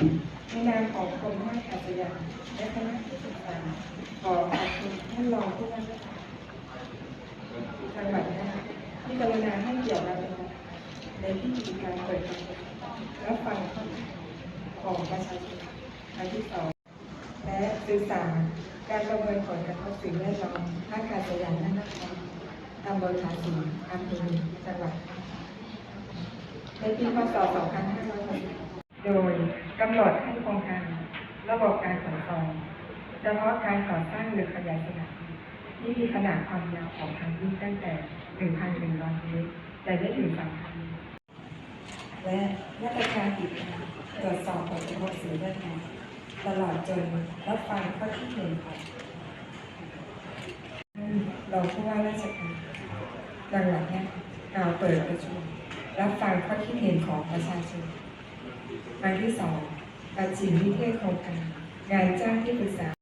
ณะที่ศึกษาขอขอบคุณท่านรองผู้ว่าราชการจังหวัดนะคะที่กรุณาให้เกียรติเราในพิธีการเปิดการรับฟังข้อของประชาชนครั้งที่สองและสื่อสารการประเมินผลกระทบสิ่งแวดล้อมท่าอากาศยานนั่นนะคะตำบลผาสีอำเภอจังหวัดในปีพศ2560 โดยกำหนดให้โครงการระบบการขนส่งเฉพาะการก่อสร้างหรือขยายสนามที่มีขนาดความยาวของทางวิ่งตั้งแต่ 1,100 เมตรแต่ได้ถึง3,000เมตรและมาตรการติดตามตรวจสอบผลกระทบสิ่งแวดล้อมตลอดจนรับฟังข้อที่หนของท่านรองผู้ว่าราชการจังหวัดเนี่ยกล่าวเปิดประชุมรับฟังข้อคิดเห็นของประชาชน รายที่สองตัดสินวิเทศโครงการงานจ้างที่ปรึกษา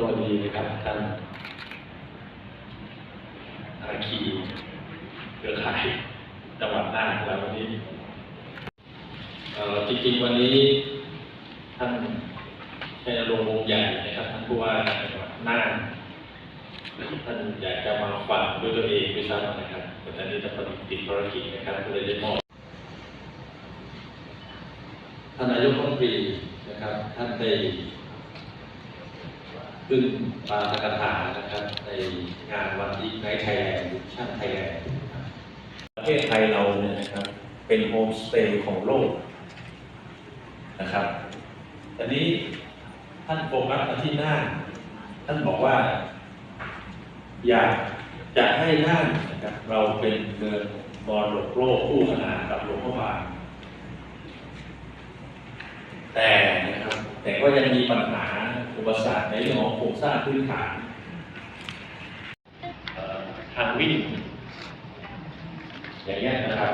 สวัสดีนะครับท่านอาคีเครือข่ายจังหวัดน่านแล้ววันนี้จริงๆวันนี้ท่านชัยรงค์วงใหญ่นะครับท่านผู้ว่าจังหวัดน่านท่านอยากจะมาฟังด้วยตัวเองด้วยซ้ำนะครับแต่ตอนนี้จะปฏิติดภารกิจนะครับก็เลยได้มอบท่านนายกรัฐมนตรีนะครับ ท่านได้ ขึ้นปาฐกถานะครับ ในงานวันอีกไนท์ไทยแลนด์ชั่นไทยแลนด์ประเทศไทยเราเนี่ยนะครับ เป็นโฮมสเตย์ของโลกนะครับตอนนี้ท่านโฟกัสมาที่น่านท่านบอกว่า อยากจะให้น่านนะครับ เราเป็นเมืองมรดกโลกคู่ขนานกับหลวงพ่อบางแต่นะครับ แต่ก็ยังมีปัญหา ปสรรคในเรื่องของโครงสร้างพื้นฐานทางวิ่งอย่างเงี้ยนะครับ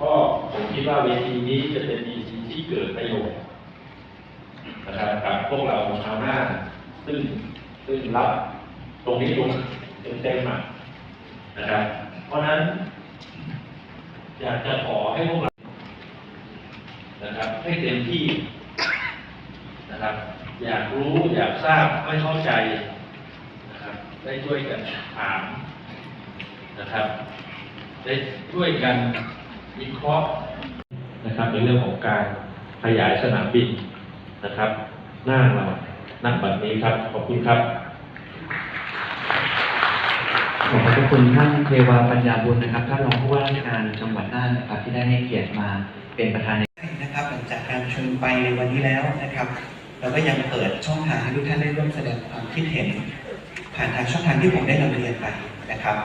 ก็ผมคิดว่าเวทีนี้จะเป็นเวทีที่เกิดประโยชน์นะครับกับพวกเราชาวนาซึ่งซึ่งรับตรงนี้ตรงเต็มๆมานะครับ เพราะนั้น อยากจะขอให้พวกเรานะครับ ให้เต็มที่ อยากรู้อยากทราบไม่เข้าใจนะครับได้ช่วยกันถามนะครับได้ช่วยกันวิเคราะห์นะครับ ในเรื่องของการขยายสนามบินนะครับ หน้าเราณบัดนี้ครับ ขอบคุณครับขอบพระคุณท่านเทวาปัญญาบุญนะครับท่านรองผู้ว่าราชการจังหวัดน่านนะครับ ที่ได้ให้เกียรติมาเป็นประธานในนะครับหลังจากการประชุมไปในวันนี้แล้วนะครับ เราก็ยังเปิดช่องทางให้ทุกท่านได้ร่วมแสดงความคิดเห็น ผ่านทางช่องทางที่ผมได้นำเรียนไปนะครับ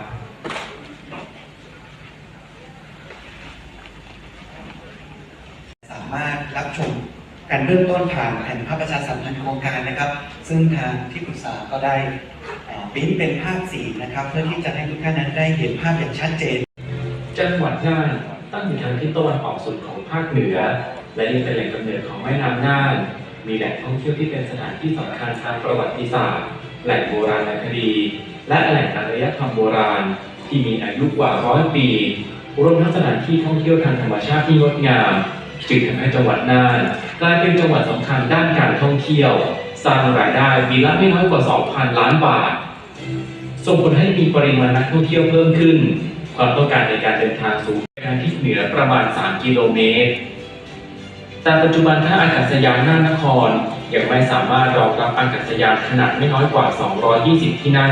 สามารถรับชมการเริ่มต้นผ่านแผ่นภาพประชาสัมพันธ์โครงการนะครับ ซึ่งทางที่ปรึกษาก็ได้ปริ้นเป็นภาพสีนะครับ เพื่อที่จะให้ทุกท่านนั้นได้เห็นภาพอย่างชัดเจน จังหวัดน่านตั้งอยู่ทางทิศตะวันออกสุดของภาคเหนือ และยังเป็นแหล่งกำเนิดของแม่น้ำน่าน มีแหล่งท่องเที่ยวที่เป็นสถานที่สำคัญทางประวัติศาสตร์ แหล่งโบราณคดี และแหล่งอารยธรรมโบราณ ที่มีอายุกว่าร้อยปีรวมทั้งสถานที่ท่องเที่ยวทางธรรมชาติที่งดงามจึงทำให้จังหวัดน่านกลายเป็นจังหวัดสำคัญด้านการท่องเที่ยว สร้างรายได้ปีละไม่น้อยกว่า 2,000 ล้านบาท ส่งผลให้มีปริมาณนักท่องเที่ยวเพิ่มขึ้น ความต้องการในการเดินทางสู่ทางทิศเหนือประมาณ 3 กิโลเมตร แต่ปัจจุบันท่าอากาศยานน่านนคร ยังไม่สามารถรองรับอากาศยานขนาดไม่น้อยกว่า 220 ที่นั่ง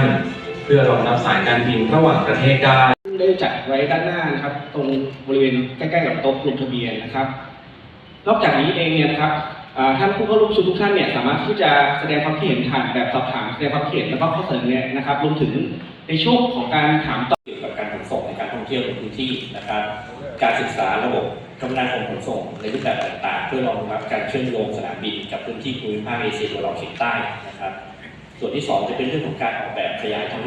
เพื่อรองรับสายการบินระหว่างประเทศได้ได้จัดไว้ด้านหน้านะครับ ตรงบริเวณใกล้ๆกับโต๊ะลงทะเบียนนะครับ นอกจากนี้เองเนี่ยนะครับอ่าท่านผู้เข้าร่วมประชุมทุกท่านเนี่ยสามารถที่จะแสดงความคิดเห็นผ่านแบบสอบถามแสดงความคิดเห็นแล้วก็ข้อเสนอเนี่ยนะครับรวมถึงในช่วงของการถามตอบเกี่ยวกับการขนส่งในการท่องเที่ยวในพื้นที่นะครับ การศึกษาระบบคมนาคมขนส่งในรูปแบบต่างๆ เพื่อรองรับการเชื่อมโยงสนามบินกับพื้นที่ภูมิภาคเอเชียตะวันออกเฉียงใต้นะครับ ส่วนที่สองจะเป็นเรื่องของการออกแบบขยายทาง